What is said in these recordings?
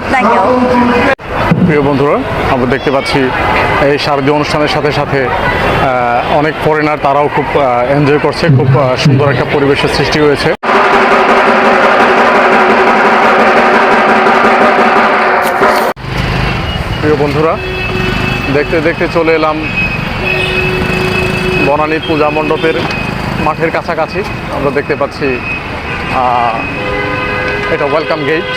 আপনাকেও। প্রিয় বন্ধুরা, আমরা দেখতে পাচ্ছি এই শারদীয় অনুষ্ঠানের সাথে সাথে অনেক ফরেনার তারাও খুব এনজয় করছে, খুব সুন্দর একটা পরিবেশের সৃষ্টি হয়েছে। প্রিয় বন্ধুরা, দেখতে দেখতে চলে এলাম বনানী পূজা মণ্ডপের মাঠের কাছাকাছি। আমরা দেখতে পাচ্ছি এটা ওয়েলকাম গেট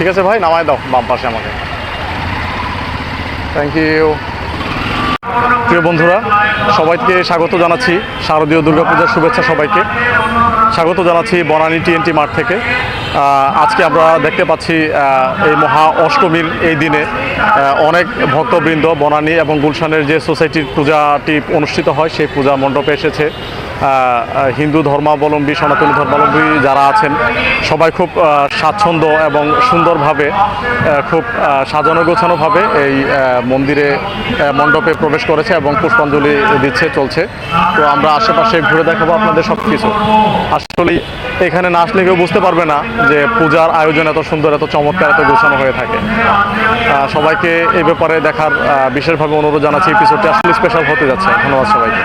ঠিক আছে ভাই, নামায় দাও বাম পাশে আমাকে। থ্যাংক ইউ প্রিয় বন্ধুরা, সবাইকে স্বাগত জানাচ্ছি শারদীয় দুর্গাপূজার শুভেচ্ছা সবাইকে। স্বাগত জানাচ্ছি বনানী টিএনটি মাঠ থেকে। আজকে আমরা দেখতে পাচ্ছি এই মহা অষ্টমীর এই দিনে অনেক ভক্তবৃন্দ বনানী এবং গুলশানের যে সোসাইটির পূজাটি অনুষ্ঠিত হয়, সেই পূজা মণ্ডপে এসেছে। হিন্দু ধর্মাবলম্বী, সনাতনী ধর্মাবলম্বী যারা আছেন, সবাই খুব স্বাচ্ছন্দ্য এবং সুন্দরভাবে খুব সাজানো গোছানোভাবে এই মন্দিরে মণ্ডপে প্রবেশ করেছে এবং পুষ্পাঞ্জলি দিচ্ছে, চলছে। তো আমরা আশেপাশে ঘুরে দেখাবো আপনাদের সব কিছু আসলে এখানে না আসলে কেউ বুঝতে পারবে না যে পূজার আয়োজন এত সুন্দর, এত চমৎকার, এত গোছানো হয়ে থাকে। সবাইকে এই ব্যাপারে দেখার বিশেষভাবে অনুরোধ জানাচ্ছি এপিসোডটি আসলে স্পেশাল হতে যাচ্ছে। ধন্যবাদ সবাইকে।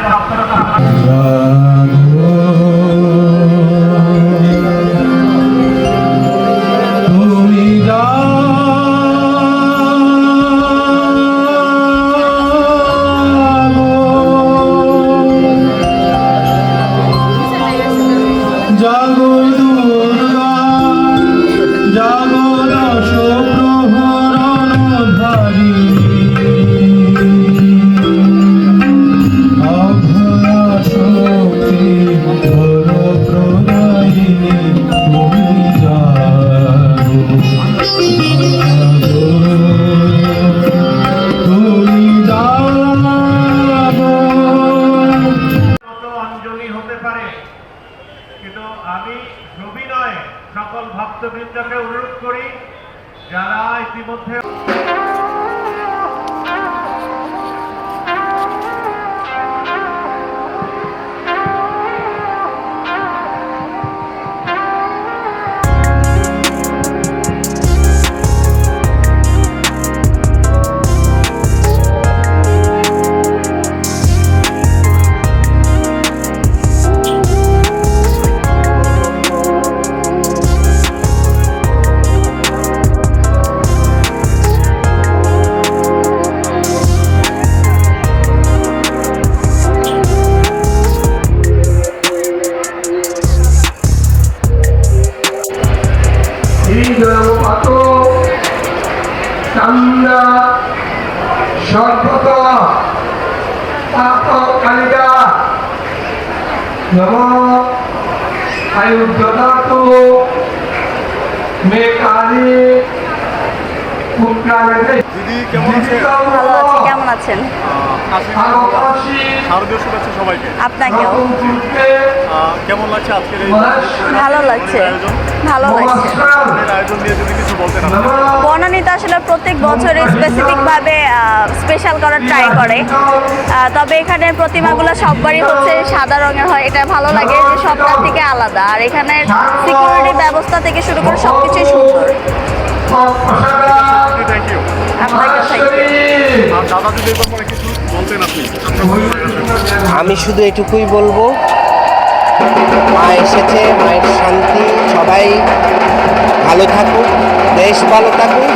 ইতিমধ্যে সর্বত কালিকা নম আয়ুর্দাত মে কালী দিদি কেমন ভালো আছি কেমন আছেন? শারদীয় শুভেচ্ছা সবাইকে। আপনাকেও। নতুন যুগে আহ, কেমন লাগছে আজকের এই ভালো লাগছে। ভালো লাগছে। আয়োজন নিয়ে যদি কিছু বলতেন বনানীতে আসলে প্রত্যেক বছরে স্পেসিফিকভাবে স্পেশাল করার ট্রাই করে। তবে এখানে প্রতিমাগুলো সববারই হচ্ছে সাদা রঙের হয়। এটা ভালো লাগে যে সবটার থেকে আলাদা। আর এখানে সিকিউরিটি ব্যবস্থা থেকে শুরু করে সব কিছুই সুন্দর। আমি শুধু এটুকুই বলব, মা এসেছে, মায়ের শান্তি, সবাই ভালো থাকুক, দেশ ভালো থাকুক,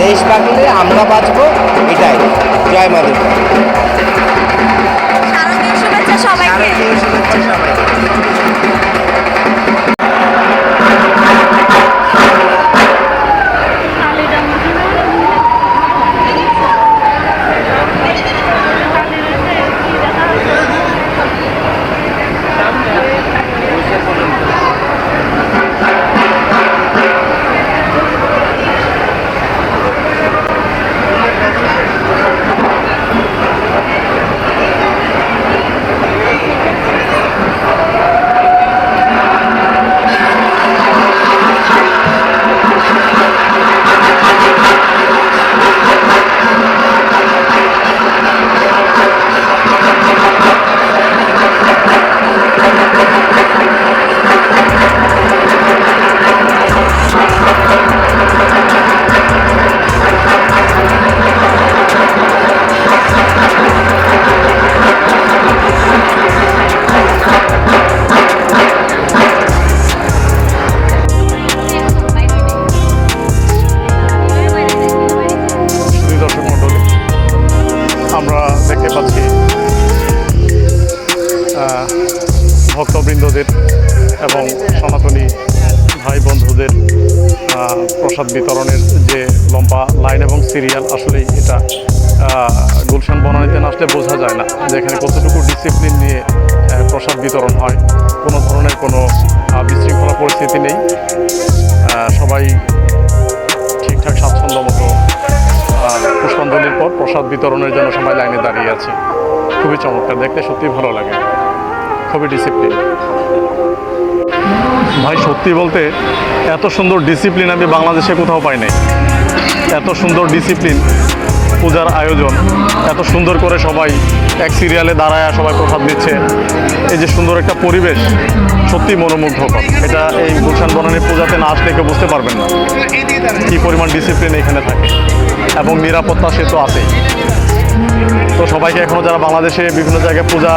দেশ বাঁচলে আমরা বাঁচবো, এটাই। জয় মা যে এখানে কতটুকু ডিসিপ্লিন নিয়ে প্রসাদ বিতরণ হয়, কোনো ধরনের কোনো বিশৃঙ্খলা পরিস্থিতি নেই। সবাই ঠিকঠাক স্বাচ্ছন্দ্য মতো পুষ্পাঞ্জলির পর প্রসাদ বিতরণের জন্য সবাই লাইনে দাঁড়িয়ে আছে। খুবই চমৎকার দেখতে সত্যিই ভালো লাগে। খুবই ডিসিপ্লিন ভাই, সত্যি বলতে এত সুন্দর ডিসিপ্লিন আমি বাংলাদেশে কোথাও পাই নাই। এত সুন্দর ডিসিপ্লিন পূজার আয়োজন। এত সুন্দর করে সবাই এক সিরিয়ালে দাঁড়ায় সবাই প্রসাদ দিচ্ছে। এই যে সুন্দর একটা পরিবেশ সত্যি মনোমুগ্ধকর। এটা এই গুলশান বনানীর পূজাতে না আসলে কেউ বুঝতে পারবেন না। কী পরিমাণ ডিসিপ্লিন এখানে থাকে। এবং নিরাপত্তা সে তো আছেই। তো সবাইকে এখনও যারা বাংলাদেশে বিভিন্ন জায়গায় পূজা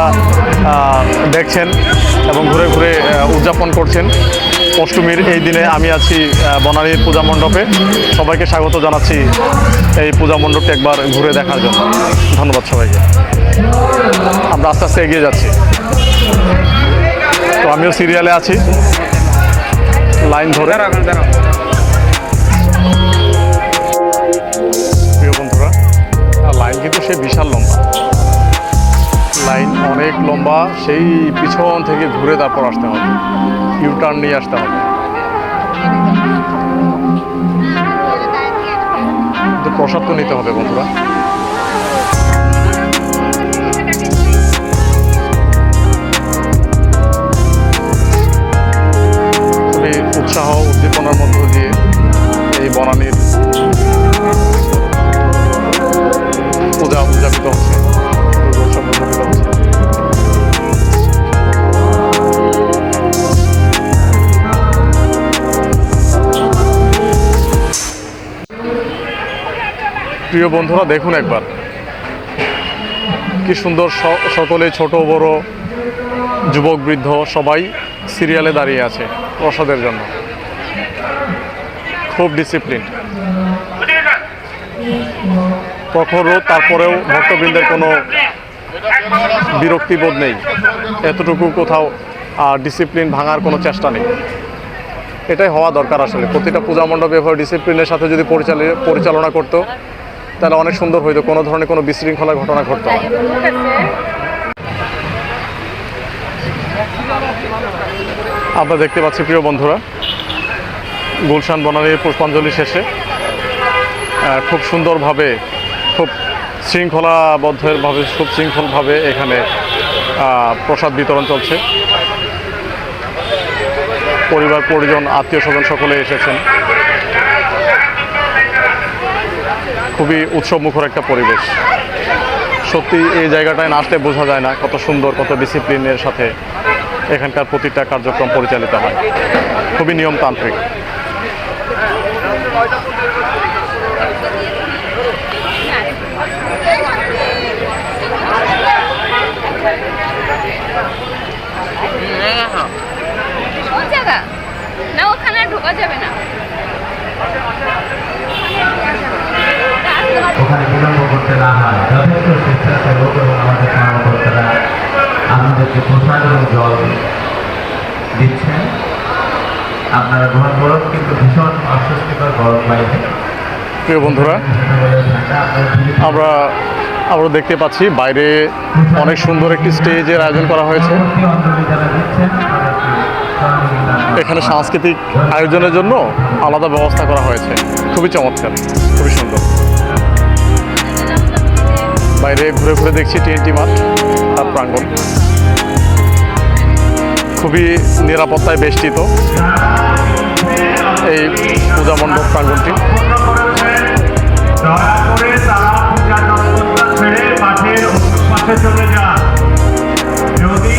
দেখছেন এবং ঘুরে ঘুরে উদযাপন করছেন অষ্টমীর এই দিনে আমি আছি বনানীর পূজা মণ্ডপে। সবাইকে স্বাগত জানাচ্ছি এই পূজা মণ্ডপটি একবার ঘুরে দেখার জন্য। ধন্যবাদ সবাইকে। আমরা আস্তে আস্তে এগিয়ে যাচ্ছি। তো আমিও সিরিয়ালে আছি। লাইন ধরে। প্রিয় বন্ধুরা লাইন কিন্তু সে বিশাল লম্বা। লাইন অনেক লম্বা, সেই পিছন থেকে ঘুরে তারপর আসতে হবে। ইউ টার্ন নিয়ে আসতে হবে। প্রসাদ তো নিতে হবে, বন্ধুরা। উৎসাহ, উদ্দীপনার মধ্য দিয়ে এই বনানীর পূজা উদযাপিত হচ্ছে। প্রিয় বন্ধুরা, দেখুন একবার। কি সুন্দর সকলে ছোট, বড়, যুবক, বৃদ্ধ সবাই সিরিয়ালে দাঁড়িয়ে আছে প্রসাদের জন্য। খুব ডিসিপ্লিন প্রখর তারপরেও ভক্তবৃন্দের কোনো বিরক্তিবোধ নেই। এতটুকু কোথাও আর ডিসিপ্লিন ভাঙার কোনো চেষ্টা নেই। এটাই হওয়া দরকার আসলে। প্রতিটা পূজা মণ্ডপ এভাবে ডিসিপ্লিনের সাথে যদি পরিচালি, পরিচালনা করতো তাহলে অনেক সুন্দর হইতো, কোনো ধরনের কোনো বিশৃঙ্খলা ঘটনা ঘটতো আমরা দেখতে পাচ্ছি, প্রিয় বন্ধুরা, গুলশান বনানীর পুষ্পাঞ্জলি শেষে খুব সুন্দরভাবে, খুব শৃঙ্খলাবদ্ধভাবে, খুব শৃঙ্খলভাবে এখানে প্রসাদ বিতরণ চলছে। পরিবার, পরিজন, আত্মীয় স্বজন সকলে এসেছেন। খুবই উৎসবমুখর একটা পরিবেশ। সত্যি এই জায়গাটায় নাচতে বোঝা যায় না কত সুন্দর, কত ডিসিপ্লিনের সাথে এখানকার প্রতিটা কার্যক্রম পরিচালিত হয়। খুবই নিয়মতান্ত্রিক কোন জায়গা না ওখানে আর ঢোকা যাবে না ওখানে বিলম্ব করতে না হয়। যথেষ্ট স্বেচ্ছাসেবক এবং আমাদের কর্মকর্তারা আমাদেরকে প্রসাদ এবং জল দিচ্ছেন। আপনারা গ্রহণ করুন, কিন্তু ভীষণ অস্বস্তিকর গরম বাইরে প্রিয় বন্ধুরা, আমরা আমরা দেখতে পাচ্ছি, বাইরে অনেক সুন্দর একটি স্টেজের আয়োজন করা হয়েছে। এখানে সাংস্কৃতিক আয়োজনের জন্য আলাদা ব্যবস্থা করা হয়েছে। খুবই চমৎকার, খুবই সুন্দর। বাইরে ঘুরে ঘুরে দেখছি টিএনটি মাঠ, তার প্রাঙ্গণ। খুবই নিরাপত্তায় বেষ্টিত এই পূজা মণ্ডপ প্রাঙ্গণটি। চলে যা যদি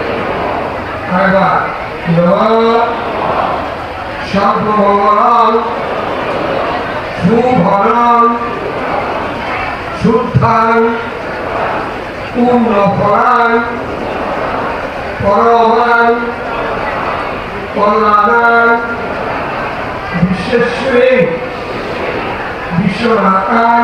আরেকবার নমঃ সর্বমঙ্গলম শুভরম শুদ্ধান পূর্ণফলান পরমান কল্যাণান বিশ্বশ্রী বিশ্বনাথান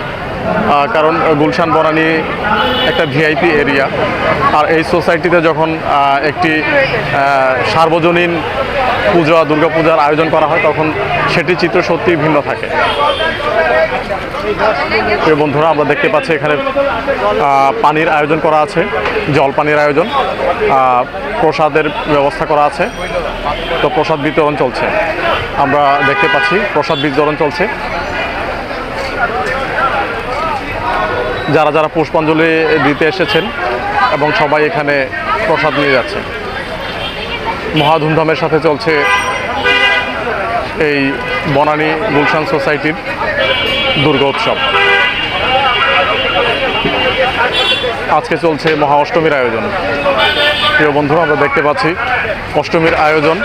কারণ গুলশান বনানী একটা ভিআইপি এরিয়া। আর এই সোসাইটিতে যখন একটি সার্বজনীন পূজা, দুর্গাপূজার আয়োজন করা হয়, তখন সেটি চিত্র সত্যিই ভিন্ন থাকে। প্রিয় বন্ধুরা, আমরা দেখতে পাচ্ছি এখানে পানির আয়োজন করা আছে জল পানির আয়োজন প্রসাদের ব্যবস্থা করা আছে। তো প্রসাদ বিতরণ চলছে। আমরা দেখতে পাচ্ছি প্রসাদ বিতরণ চলছে। যারা যারা পুষ্পাঞ্জলি দিতে এসেছেন এবং সবাই এখানে প্রসাদ নিয়ে যাচ্ছে। মহা ধুমধামের সাথে চলছে এই বনানী গুলশান সোসাইটির দুর্গা উৎসব। আজকে চলছে মহা অষ্টমীর আয়োজন। প্রিয় বন্ধুরা, আমরা দেখতে পাচ্ছি অষ্টমীর আয়োজন।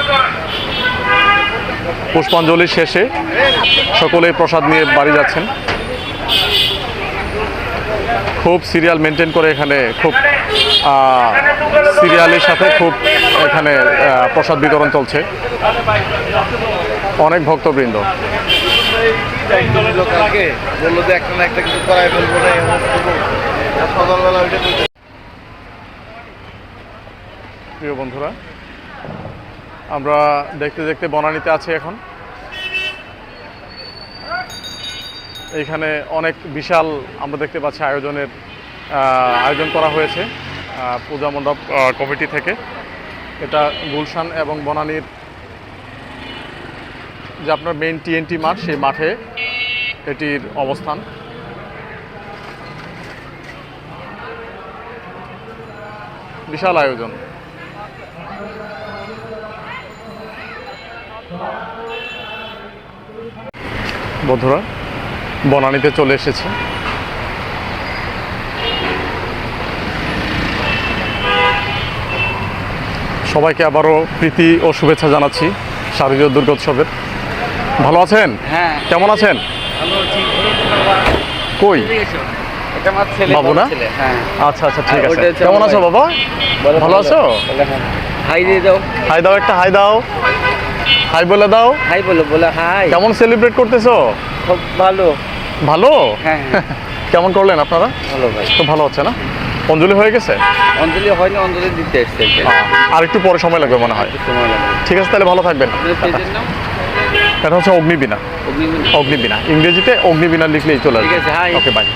পুষ্পাঞ্জলি শেষে সকলেই প্রসাদ নিয়ে বাড়ি যাচ্ছেন। খুব সিরিয়াল মেনটেন করে এখানে খুব সিরিয়ালের সাথে খুব এখানে প্রসাদ বিতরণ চলছে। অনেক ভক্তবৃন্দ। প্রিয় বন্ধুরা, আমরা দেখতে দেখতে বনানীতে আছি এখন। এইখানে অনেক বিশাল আমরা দেখতে পাচ্ছি আয়োজনের আয়োজন করা হয়েছে পূজা মণ্ডপ কমিটি থেকে। এটা গুলশান এবং বনানীর যে আপনার মেইন টিএনটি মাঠ, সেই মাঠে এটির অবস্থান। বিশাল আয়োজন। বন্ধুরা বনানীতে চলে এসেছে। সবাইকে আবারও প্রীতি ও শুভেচ্ছা জানাচ্ছি শারদীয় দুর্গোৎসবের। ভালো আছেন? হ্যাঁ। কেমন আছেন? কই? বাবু না? হ্যাঁ। আচ্ছা আচ্ছা ঠিক আছে। কেমন আছো বাবা? ভালো আছো? হ্যাঁ। হাই দিয়ে দাও। হাই দাও একটা হাই দাও। হাই বলে দাও। হাই বলো বলে হাই। কেমন সেলিব্রেট করতেছো? খুব ভালো। ভালো? হ্যাঁ হ্যাঁ, কেমন করলেন আপনারা? ভালো ভাই। তো ভালো হচ্ছে না? অঞ্জলি হয়ে গেছে? অঞ্জলি হয়নি অঞ্জলি দিতে এসছে আর একটু পরে সময় লাগবে মনে হয়। ঠিক আছে তাহলে ভালো থাকবেন। এটা হচ্ছে অগ্নিবীণা। অগ্নিবীণ। ইংরেজিতে অগ্নিবীণা লিখলেই চলে আসবে। Okay bye